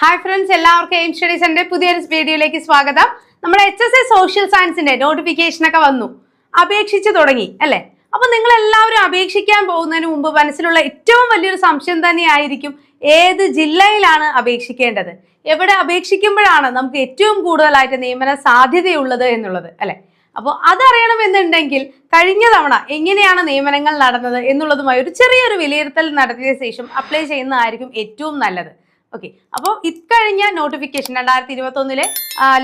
Hi friends എല്ലാവർക്കും Aim സ്റ്റഡീസിന്റെ പുതിയൊരു വീഡിയോയിലേക്ക് സ്വാഗതം. നമ്മുടെ എച്ച് എസ് എ സോഷ്യൽ സയൻസിന്റെ നോട്ടിഫിക്കേഷൻ ഒക്കെ വന്നു. അപേക്ഷിച്ച് തുടങ്ങി അല്ലേ? അപ്പൊ നിങ്ങൾ എല്ലാവരും അപേക്ഷിക്കാൻ പോകുന്നതിന് മുമ്പ് മനസ്സിലുള്ള ഏറ്റവും വലിയൊരു സംശയം തന്നെയായിരിക്കും ഏത് ജില്ലയിലാണ് അപേക്ഷിക്കേണ്ടത്? എവിടെ അപേക്ഷിക്കുമ്പോഴാണ് നമുക്ക് ഏറ്റവും കൂടുതലായിട്ട് നിയമന സാധ്യതയുള്ളത് എന്നുള്ളത് അല്ലെ? അപ്പോൾ അതറിയണമെന്നുണ്ടെങ്കിൽ കഴിഞ്ഞ തവണ എങ്ങനെയാണ് നിയമനങ്ങൾ നടന്നത് എന്നുള്ളതുമായി ഒരു ചെറിയൊരു വിലയിരുത്തൽ നടത്തിയ ശേഷം അപ്ലൈ ചെയ്യുന്നതായിരിക്കും ഏറ്റവും നല്ലത്. ഓക്കെ അപ്പോൾ ഇക്കഴിഞ്ഞ നോട്ടിഫിക്കേഷൻ രണ്ടായിരത്തി ഇരുപത്തി ഒന്നിലെ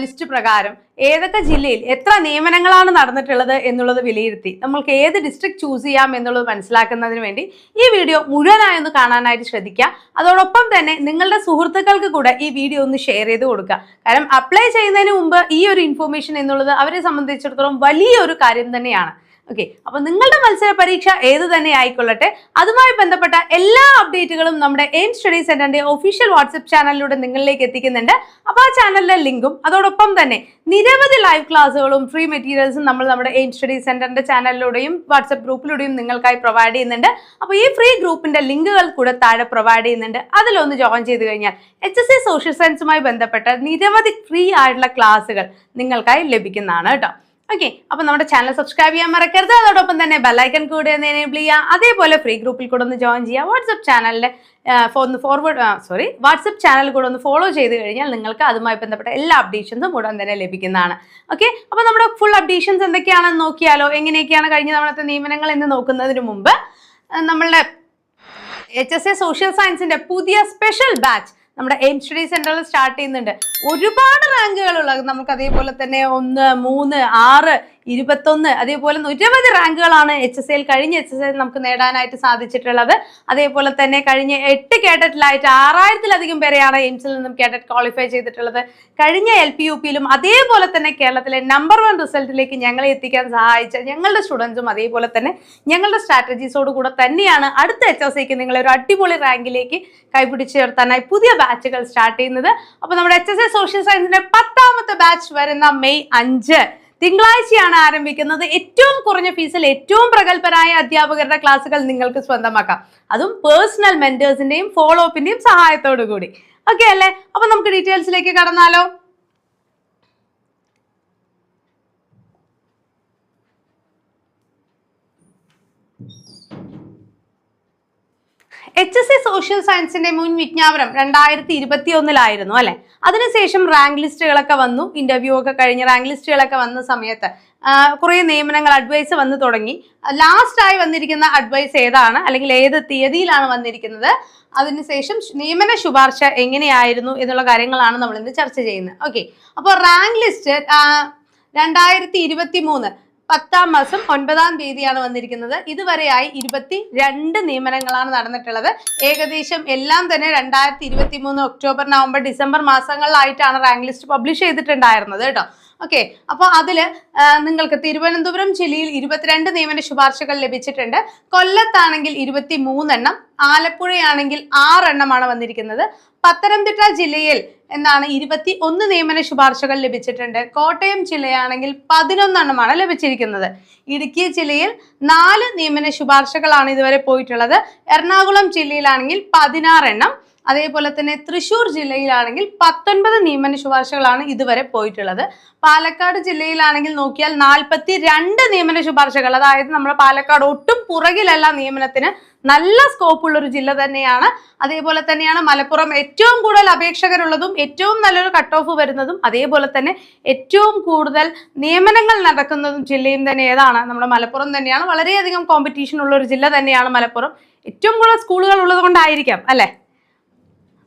ലിസ്റ്റ് പ്രകാരം ഏതൊക്കെ ജില്ലയിൽ എത്ര നിയമനങ്ങളാണ് നടന്നിട്ടുള്ളത് എന്നുള്ളത് വിലയിരുത്തി. നമ്മൾക്ക് ഏത് ഡിസ്ട്രിക്ട് ചൂസ് ചെയ്യാം എന്നുള്ളത് മനസ്സിലാക്കുന്നതിന് വേണ്ടി ഈ വീഡിയോ മുഴുവനായി ഒന്ന് കാണാനായിട്ട് ശ്രദ്ധിക്കുക. അതോടൊപ്പം തന്നെ നിങ്ങളുടെ സുഹൃത്തുക്കൾക്ക് കൂടെ ഈ വീഡിയോ ഒന്ന് ഷെയർ ചെയ്ത് കൊടുക്കുക. കാരണം അപ്ലൈ ചെയ്യുന്നതിന് മുമ്പ് ഈ ഒരു ഇൻഫോർമേഷൻ എന്നുള്ളത് അവരെ സംബന്ധിച്ചിടത്തോളം വലിയൊരു കാര്യം തന്നെയാണ്. ഓക്കെ അപ്പൊ നിങ്ങളുടെ മത്സര പരീക്ഷ ഏത് തന്നെ ആയിക്കൊള്ളട്ടെ. അതുമായി ബന്ധപ്പെട്ട എല്ലാ അപ്ഡേറ്റുകളും നമ്മുടെ എയിം സ്റ്റഡി സെന്ററിന്റെ ഒഫീഷ്യൽ വാട്സ്ആപ്പ് ചാനലിലൂടെ നിങ്ങളിലേക്ക് എത്തിക്കുന്നുണ്ട്. അപ്പൊ ആ ചാനലിലെ ലിങ്കും അതോടൊപ്പം തന്നെ നിരവധി ലൈവ് ക്ലാസ്സുകളും ഫ്രീ മെറ്റീരിയൽസും നമ്മൾ നമ്മുടെ എയിം സ്റ്റഡി സെന്ററിന്റെ ചാനലിലൂടെയും വാട്സ്ആപ്പ് ഗ്രൂപ്പിലൂടെയും നിങ്ങൾക്കായി പ്രൊവൈഡ് ചെയ്യുന്നുണ്ട്. അപ്പോൾ ഈ ഫ്രീ ഗ്രൂപ്പിന്റെ ലിങ്കുകൾ കൂടെ താഴെ പ്രൊവൈഡ് ചെയ്യുന്നുണ്ട്. അതിലൊന്ന് ജോയിൻ ചെയ്ത് കഴിഞ്ഞാൽ എച്ച് എസ് സി സോഷ്യൽ സയൻസുമായി ബന്ധപ്പെട്ട നിരവധി ഫ്രീ ആയിട്ടുള്ള ക്ലാസ്സുകൾ നിങ്ങൾക്കായി ലഭിക്കുന്നതാണ് കേട്ടോ. ഓക്കെ അപ്പൊ നമ്മുടെ ചാനൽ സബ്സ്ക്രൈബ് ചെയ്യാൻ മറക്കരുത്. അതോടൊപ്പം തന്നെ ബെല്ലൈക്കൺ കൂടെ ഒന്ന് എനേബിൾ ചെയ്യുക അതേപോലെ ഫ്രീ ഗ്രൂപ്പിൽ കൂടെ ഒന്ന് ജോയിൻ ചെയ്യുക വാട്സപ്പ് ചാനലിൽ ഒന്ന് ഫോർവേഡ് സോറി വാട്സപ്പ് ചാനൽ കൂടെ ഒന്ന് ഫോളോ ചെയ്ത് കഴിഞ്ഞാൽ നിങ്ങൾക്ക് അതുമായി ബന്ധപ്പെട്ട എല്ലാ അപ്ഡേഷൻസും ഉടൻ തന്നെ ലഭിക്കുന്നതാണ്. ഓക്കെ അപ്പോൾ നമ്മുടെ ഫുൾ അപ്ഡേഷൻസ് എന്തൊക്കെയാണെന്ന് നോക്കിയാലോ? എങ്ങനെയൊക്കെയാണ് കഴിഞ്ഞ തവണത്തെ നിയമനങ്ങൾ എന്ന് നോക്കുന്നതിന് മുമ്പ് നമ്മളുടെ എച്ച് എസ് എ സോഷ്യൽ സയൻസിന്റെ പുതിയ സ്പെഷ്യൽ ബാച്ച് നമ്മുടെ എയിം സ്റ്റഡി സെന്ററിൽ സ്റ്റാർട്ട് ചെയ്യുന്നുണ്ട്. ഒരുപാട് റാങ്കുകളുള്ള നമുക്ക് അതേപോലെ തന്നെ ഒന്ന് മൂന്ന് ആറ് ഇരുപത്തൊന്ന് അതേപോലെ നിരവധി റാങ്കുകളാണ് എച്ച് എസ് എൽ കഴിഞ്ഞ എച്ച് എസ് എൽ നമുക്ക് നേടാനായിട്ട് സാധിച്ചിട്ടുള്ളത്. അതേപോലെ തന്നെ കഴിഞ്ഞ എട്ട് കേഡറ്റിലായിട്ട് ആറായിരത്തിലധികം പേരെയാണ് എയിംസിൽ നിന്നും കേഡറ്റ് ക്വാളിഫൈ ചെയ്തിട്ടുള്ളത്. കഴിഞ്ഞ എൽ പി യു പിയിലും അതേപോലെ തന്നെ കേരളത്തിലെ നമ്പർ വൺ റിസൾട്ടിലേക്ക് ഞങ്ങളെ എത്തിക്കാൻ സഹായിച്ച ഞങ്ങളുടെ സ്റ്റുഡൻസും അതേപോലെ തന്നെ ഞങ്ങളുടെ സ്ട്രാറ്റജീസോട് കൂടെ തന്നെയാണ് അടുത്ത എച്ച് എസ് സിക്ക് നിങ്ങളെ ഒരു അടിപൊളി റാങ്കിലേക്ക് കൈപിടിച്ചുയർത്താനായി പുതിയ ബാച്ചുകൾ സ്റ്റാർട്ട് ചെയ്യുന്നത്. അപ്പോൾ നമ്മുടെ എച്ച് എസ് എ സോഷ്യൽ സയൻസിന്റെ പത്താമത്തെ ബാച്ച് വരുന്ന മെയ് അഞ്ച്. തിങ്കളാഴ്ചയാണ് ആരംഭിക്കുന്നത്. ഏറ്റവും കുറഞ്ഞ ഫീസിൽ ഏറ്റവും പ്രഗത്ഭരായ അധ്യാപകരുടെ ക്ലാസ്സുകൾ നിങ്ങൾക്ക് സ്വന്തമാക്കാം. അതും പേഴ്സണൽ മെന്റേഴ്സിന്റെയും ഫോളോ അപ്പിന്റെയും സഹായത്തോടു കൂടി ഓക്കെ അല്ലേ? അപ്പൊ നമുക്ക് ഡീറ്റെയിൽസിലേക്ക് കടന്നാലോ എച്ച് എസ് സോഷ്യൽ സയൻസിന്റെ മുൻ വിജ്ഞാപനം രണ്ടായിരത്തി ഇരുപത്തി ഒന്നിലായിരുന്നു അല്ലെ? അതിനുശേഷം റാങ്ക് ലിസ്റ്റുകളൊക്കെ വന്നു ഇന്റർവ്യൂ ഒക്കെ കഴിഞ്ഞ് റാങ്ക് ലിസ്റ്റുകളൊക്കെ വന്ന സമയത്ത് കുറേ നിയമനങ്ങൾ അഡ്വൈസ് വന്നു തുടങ്ങി. ലാസ്റ്റായി വന്നിരിക്കുന്ന അഡ്വൈസ് ഏതാണ്? അല്ലെങ്കിൽ ഏത് തീയതിയിലാണ് വന്നിരിക്കുന്നത്? അതിനുശേഷം നിയമന ശുപാർശ എങ്ങനെയായിരുന്നു എന്നുള്ള കാര്യങ്ങളാണ് നമ്മൾ ഇന്ന് ചർച്ച ചെയ്യുന്നത്. ഓക്കെ അപ്പോൾ റാങ്ക് ലിസ്റ്റ് രണ്ടായിരത്തി ഇരുപത്തി മൂന്ന് പത്താം മാസം ഒൻപതാം തീയതിയാണ് വന്നിരിക്കുന്നത്. ഇതുവരെയായി ഇരുപത്തി രണ്ട് നിയമനങ്ങളാണ് നടന്നിട്ടുള്ളത്. ഏകദേശം എല്ലാം തന്നെ രണ്ടായിരത്തി ഇരുപത്തി മൂന്ന് ഒക്ടോബർ നവംബർ ഡിസംബർ മാസങ്ങളിലായിട്ടാണ് റാങ്ക് ലിസ്റ്റ് പബ്ലിഷ് ചെയ്തിട്ടുണ്ടായിരുന്നത് കേട്ടോ. ഓക്കെ അപ്പോൾ അതിൽ നിങ്ങൾക്ക് തിരുവനന്തപുരം ജില്ലയിൽ ഇരുപത്തിരണ്ട് നിയമന ശുപാർശകൾ ലഭിച്ചിട്ടുണ്ട്. കൊല്ലത്താണെങ്കിൽ ഇരുപത്തി മൂന്നെണ്ണം ആലപ്പുഴയാണെങ്കിൽ ആറെണ്ണമാണ് വന്നിരിക്കുന്നത്. പത്തനംതിട്ട ജില്ലയിൽ എന്നാണ് ഇരുപത്തി ഒന്ന് നിയമന ശുപാർശകൾ ലഭിച്ചിട്ടുണ്ട്. കോട്ടയം ജില്ലയാണെങ്കിൽ പതിനൊന്നെണ്ണമാണ് ലഭിച്ചിരിക്കുന്നത്. ഇടുക്കി ജില്ലയിൽ നാല് നിയമന ശുപാർശകളാണ് ഇതുവരെ പോയിട്ടുള്ളത്. എറണാകുളം ജില്ലയിലാണെങ്കിൽ പതിനാറെണ്ണം അതേപോലെ തന്നെ തൃശൂർ ജില്ലയിലാണെങ്കിൽ പത്തൊൻപത് നിയമന ശുപാർശകളാണ് ഇതുവരെ പോയിട്ടുള്ളത്. പാലക്കാട് ജില്ലയിലാണെങ്കിൽ നോക്കിയാൽ നാൽപ്പത്തി രണ്ട് നിയമന ശുപാർശകൾ അതായത് നമ്മുടെ പാലക്കാട് ഒട്ടും പുറകിലല്ല നിയമനത്തിന് നല്ല സ്കോപ്പ് ഉള്ള ഒരു ജില്ല തന്നെയാണ്. അതേപോലെ തന്നെയാണ് മലപ്പുറം ഏറ്റവും കൂടുതൽ അപേക്ഷകരുള്ളതും ഏറ്റവും നല്ലൊരു കട്ട് ഓഫ് വരുന്നതും അതേപോലെ തന്നെ ഏറ്റവും കൂടുതൽ നിയമനങ്ങൾ നടക്കുന്നതും ജില്ലയും തന്നെ ഏതാണ്? നമ്മുടെ മലപ്പുറം തന്നെയാണ്. വളരെയധികം കോമ്പറ്റീഷൻ ഉള്ള ഒരു ജില്ല തന്നെയാണ് മലപ്പുറം. ഏറ്റവും കൂടുതൽ സ്കൂളുകൾ ഉള്ളത് കൊണ്ടായിരിക്കാം അല്ലേ?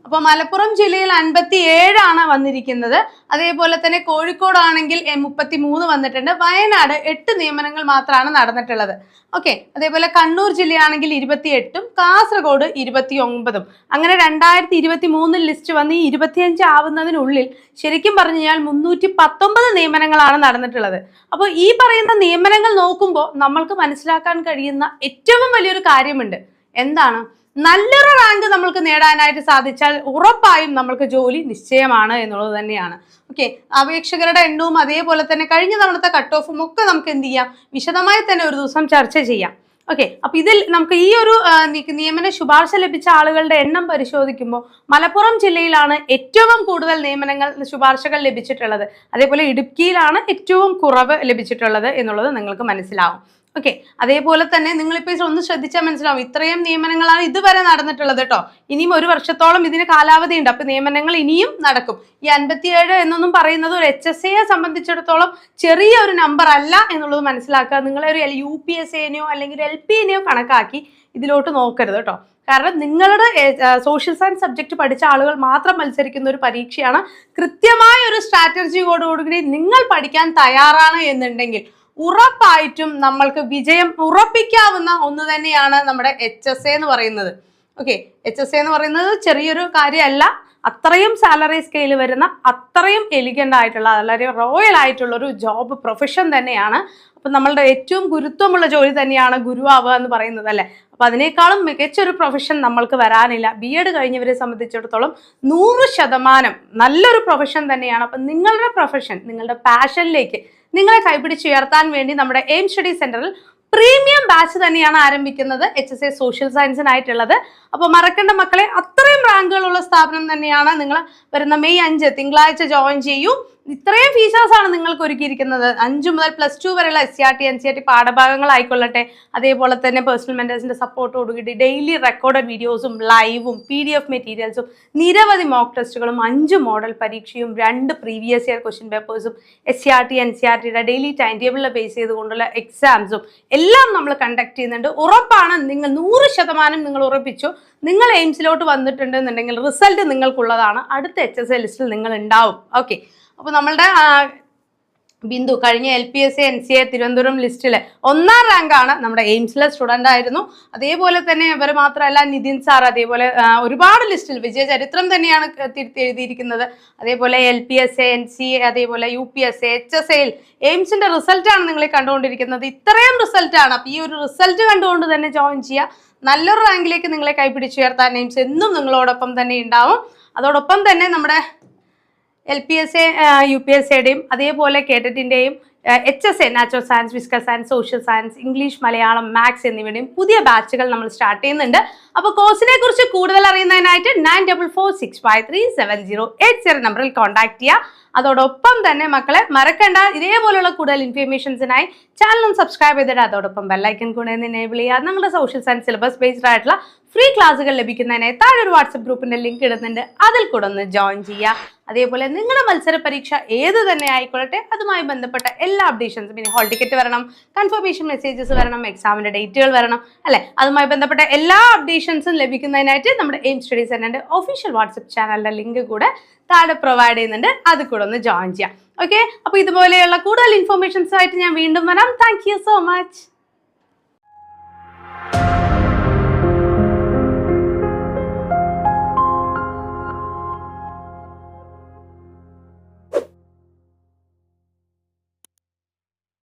അപ്പോൾ മലപ്പുറം ജില്ലയിൽ അൻപത്തി ഏഴാണ് വന്നിരിക്കുന്നത്. അതേപോലെ തന്നെ കോഴിക്കോടാണെങ്കിൽ മുപ്പത്തി മൂന്ന് വന്നിട്ടുണ്ട്. വയനാട് എട്ട് നിയമനങ്ങൾ മാത്രമാണ് നടന്നിട്ടുള്ളത്. ഓക്കെ അതേപോലെ കണ്ണൂർ ജില്ലയാണെങ്കിൽ ഇരുപത്തി എട്ടും കാസർഗോഡ് ഇരുപത്തി ഒമ്പതും അങ്ങനെ രണ്ടായിരത്തി ഇരുപത്തി മൂന്നിൽ ലിസ്റ്റ് വന്ന് ഈ ഇരുപത്തിയഞ്ച് ആവുന്നതിനുള്ളിൽ ശരിക്കും പറഞ്ഞു കഴിഞ്ഞാൽ മുന്നൂറ്റി പത്തൊമ്പത് നിയമനങ്ങളാണ് നടന്നിട്ടുള്ളത്. അപ്പോൾ ഈ പറയുന്ന നിയമനങ്ങൾ നോക്കുമ്പോൾ നമ്മൾക്ക് മനസ്സിലാക്കാൻ കഴിയുന്ന ഏറ്റവും വലിയൊരു കാര്യമുണ്ട്. എന്താണ്? നല്ലൊരു റാങ്ക് നമ്മൾക്ക് നേടാനായിട്ട് സാധിച്ചാൽ ഉറപ്പായും നമ്മൾക്ക് ജോലി നിശ്ചയമാണ് എന്നുള്ളത് തന്നെയാണ്. ഓക്കെ അപേക്ഷകരുടെ എണ്ണവും അതേപോലെ തന്നെ കഴിഞ്ഞ തവണത്തെ കട്ട് ഓഫും ഒക്കെ നമുക്ക് എന്ത് ചെയ്യാം? വിശദമായി തന്നെ ഒരു ദിവസം ചർച്ച ചെയ്യാം. ഓക്കെ അപ്പൊ ഇതിൽ നമുക്ക് ഈ ഒരു നിയമന ശുപാർശ ലഭിച്ച ആളുകളുടെ എണ്ണം പരിശോധിക്കുമ്പോൾ മലപ്പുറം ജില്ലയിലാണ് ഏറ്റവും കൂടുതൽ നിയമനങ്ങൾ ശുപാർശകൾ ലഭിച്ചിട്ടുള്ളത്. അതേപോലെ ഇടുക്കിയിലാണ് ഏറ്റവും കുറവ് ലഭിച്ചിട്ടുള്ളത് എന്നുള്ളത് നിങ്ങൾക്ക് മനസ്സിലാവും. ഓക്കെ അതേപോലെ തന്നെ നിങ്ങളിപ്പോൾ ഒന്ന് ശ്രദ്ധിച്ചാൽ മനസ്സിലാവും. ഇത്രയും നിയമനങ്ങളാണ് ഇതുവരെ നടന്നിട്ടുള്ളത് കേട്ടോ ഇനിയും ഒരു വർഷത്തോളം ഇതിന് കാലാവധി ഉണ്ട്. അപ്പൊ നിയമനങ്ങൾ ഇനിയും നടക്കും. ഈ അൻപത്തിയേഴ് എന്നൊന്നും പറയുന്നത് ഒരു എച്ച് എസ് എയെ സംബന്ധിച്ചിടത്തോളം ചെറിയ ഒരു നമ്പർ അല്ല എന്നുള്ളത് മനസ്സിലാക്കുക. നിങ്ങളെ ഒരു യു പി എസ് എനെയോ അല്ലെങ്കിൽ എൽ പി എനെയോ കണക്കാക്കി ഇതിലോട്ട് നോക്കരുത് കേട്ടോ കാരണം നിങ്ങളുടെ സോഷ്യൽ സയൻസ് സബ്ജക്റ്റ് പഠിച്ച ആളുകൾ മാത്രം മത്സരിക്കുന്ന ഒരു പരീക്ഷയാണ് കൃത്യമായ ഒരു സ്ട്രാറ്റജിയോടുകൂടി നിങ്ങൾ പഠിക്കാൻ തയ്യാറാണ് എന്നുണ്ടെങ്കിൽ ഉറപ്പായിട്ടും നമ്മൾക്ക് വിജയം ഉറപ്പിക്കാവുന്ന ഒന്ന് തന്നെയാണ് നമ്മുടെ എച്ച് എസ് എ എന്ന് പറയുന്നത്. ഓക്കെ എച്ച് എസ് എ എന്ന് പറയുന്നത് ചെറിയൊരു കാര്യമല്ല. അത്രയും സാലറി സ്കെയിൽ വരുന്ന അത്രയും എലിഗന്റ് ആയിട്ടുള്ള വളരെ റോയൽ ആയിട്ടുള്ള ഒരു ജോബ് പ്രൊഫഷൻ തന്നെയാണ്. അപ്പം നമ്മളുടെ ഏറ്റവും ഗുരുത്വമുള്ള ജോലി തന്നെയാണ് ഗുരുവാവുക എന്ന് പറയുന്നത് അല്ലേ? അപ്പം അതിനേക്കാളും മികച്ചൊരു പ്രൊഫഷൻ നമ്മൾക്ക് വരാനില്ല. ബി എഡ് കഴിഞ്ഞവരെ സംബന്ധിച്ചിടത്തോളം നൂറ് ശതമാനം നല്ലൊരു പ്രൊഫഷൻ തന്നെയാണ്. അപ്പം നിങ്ങളുടെ പ്രൊഫഷൻ നിങ്ങളുടെ പാഷനിലേക്ക് നിങ്ങളെ കൈപിടിച്ചുയർത്താൻ വേണ്ടി നമ്മുടെ എയിം സ്റ്റഡി സെന്ററിൽ പ്രീമിയം ബാച്ച് തന്നെയാണ് ആരംഭിക്കുന്നത് എച്ച് എസ് എ സോഷ്യൽ സയൻസിനായിട്ടുള്ളത്. അപ്പോൾ മറക്കേണ്ട മക്കളെ അത്രയും റാങ്കുകളുള്ള സ്ഥാപനം തന്നെയാണ് നിങ്ങൾ വരുന്ന മെയ് അഞ്ച് തിങ്കളാഴ്ച ജോയിൻ ചെയ്യൂ. ഇത്രയും ഫീച്ചേഴ്സ് ആണ് നിങ്ങൾക്ക് ഒരുക്കിയിരിക്കുന്നത്. അഞ്ചു മുതൽ പ്ലസ് ടു വരെയുള്ള S C R T N C R T പാഠഭാഗങ്ങളായിക്കൊള്ളട്ടെ. അതേപോലെ തന്നെ പേഴ്സണൽ മെന്റേഴ്സിന്റെ സപ്പോർട്ടോടുകൂടി ഡെയിലി റെക്കോർഡഡ് വീഡിയോസും ലൈവും പി ഡി എഫ് മെറ്റീരിയൽസും നിരവധി മോക്ക് ടെസ്റ്റുകളും അഞ്ച് മോഡൽ പരീക്ഷയും രണ്ട് previous year question പേപ്പേഴ്സും S C R T N C R ടിയുടെ ഡെയിലി ടൈം ടേബിളിൽ ബേസ് ചെയ്തുകൊണ്ടുള്ള എക്സാംസും എല്ലാം നമ്മൾ കണ്ടക്ട് ചെയ്യുന്നുണ്ട്. ഉറപ്പാണ് നിങ്ങൾ നൂറ് ശതമാനം നിങ്ങൾ ഉറപ്പിച്ചു. നിങ്ങൾ എയിംസിലോട്ട് വന്നിട്ടുണ്ടെന്നുണ്ടെങ്കിൽ റിസൾട്ട് നിങ്ങൾക്കുള്ളതാണ്. അടുത്ത എച്ച് എസ് എ ലിസ്റ്റിൽ നിങ്ങൾ ഉണ്ടാവും ഓക്കെ അപ്പോൾ നമ്മളുടെ ബിന്ദു കഴിഞ്ഞ L P S C N C A Thiruvananthapuram ലിസ്റ്റിലെ ഒന്നാം റാങ്കാണ് നമ്മുടെ എയിംസിലെ സ്റ്റുഡന്റ് ആയിരുന്നു. അതേപോലെ തന്നെ ഇവർ മാത്രമല്ല നിതിൻ സാർ അതേപോലെ ഒരുപാട് ലിസ്റ്റിൽ വിജയ ചരിത്രം തന്നെയാണ് തിരുത്തി എഴുതിയിരിക്കുന്നത്. അതേപോലെ L P S A N C A അതേപോലെ U P S A H S എയിൽ എയിംസിന്റെ റിസൾട്ടാണ് നിങ്ങൾ കണ്ടുകൊണ്ടിരിക്കുന്നത്. ഇത്രയും റിസൾട്ടാണ് അപ്പോൾ ഈ ഒരു റിസൾട്ട് കണ്ടുകൊണ്ട് തന്നെ ജോയിൻ ചെയ്യുക. നല്ലൊരു റാങ്കിലേക്ക് നിങ്ങളെ കൈപിടിച്ചുയർത്താൻ എയിംസ് എന്നും നിങ്ങളോടൊപ്പം തന്നെ ഉണ്ടാവും. അതോടൊപ്പം തന്നെ നമ്മുടെ L P S A U P S എയുടെയും അതേപോലെ കേട്ടറ്റിന്റെയും H S A natural science physical science social science English Malayalam maths എന്നിവയുടെയും പുതിയ ബാച്ചുകൾ നമ്മൾ സ്റ്റാർട്ട് ചെയ്യുന്നുണ്ട്. അപ്പോൾ കോഴ്സിനെ കുറിച്ച് കൂടുതൽ അറിയുന്നതിനായിട്ട് nine double four six five three seven zero eight zero നമ്പറിൽ കോൺടാക്ട് ചെയ്യുക. അതോടൊപ്പം തന്നെ മക്കളെ മറക്കണ്ട. ഇതേപോലുള്ള കൂടുതൽ ഇൻഫർമേഷൻസിനായി ചാനലും സബ്സ്ക്രൈബ് ചെയ്തിട്ട് അതോടൊപ്പം ബെല്ലൈക്കൻ കൂടെ എനേബിൾ ചെയ്യുക. നിങ്ങളുടെ സോഷ്യൽ സയൻസ് സിലബസ് ബേസ്ഡ് ആയിട്ടുള്ള ഫ്രീ ക്ലാസ്സുകൾ ലഭിക്കുന്നതിനായി താഴെ ഒരു വാട്സപ്പ് ഗ്രൂപ്പിന്റെ ലിങ്ക് ഇടുന്നുണ്ട്. അതിൽ കൂടെ ഒന്ന് ജോയിൻ ചെയ്യുക. അതേപോലെ നിങ്ങളുടെ മത്സര പരീക്ഷ ഏത് തന്നെ ആയിക്കൊള്ളട്ടെ അതുമായി ബന്ധപ്പെട്ട എല്ലാ അപ്ഡേഷൻസും ഇനി ഹോൾ ടിക്കറ്റ് വരണം കൺഫർമേഷൻ മെസ്സേജസ് വരണം എക്സാമിന്റെ ഡേറ്റുകൾ വരണം അല്ലെ? അതുമായി ബന്ധപ്പെട്ട എല്ലാ അപ്ഡേഷൻസും ലഭിക്കുന്നതിനായിട്ട് നമ്മുടെ എയിം സ്റ്റഡീസ് സെന്ററിന്റെ ഒഫീഷ്യൽ വാട്സപ്പ് ചാനലിന്റെ ലിങ്ക് കൂടെ താഴെ പ്രൊവൈഡ് ചെയ്യുന്നുണ്ട്. അത് കൂടെ ഒന്ന് ജോയിൻ ചെയ്യാം. ഓക്കെ അപ്പോൾ ഇതുപോലെയുള്ള കൂടുതൽ ഇൻഫർമേഷൻസ് ആയിട്ട് ഞാൻ വീണ്ടും വരാം. Thank so much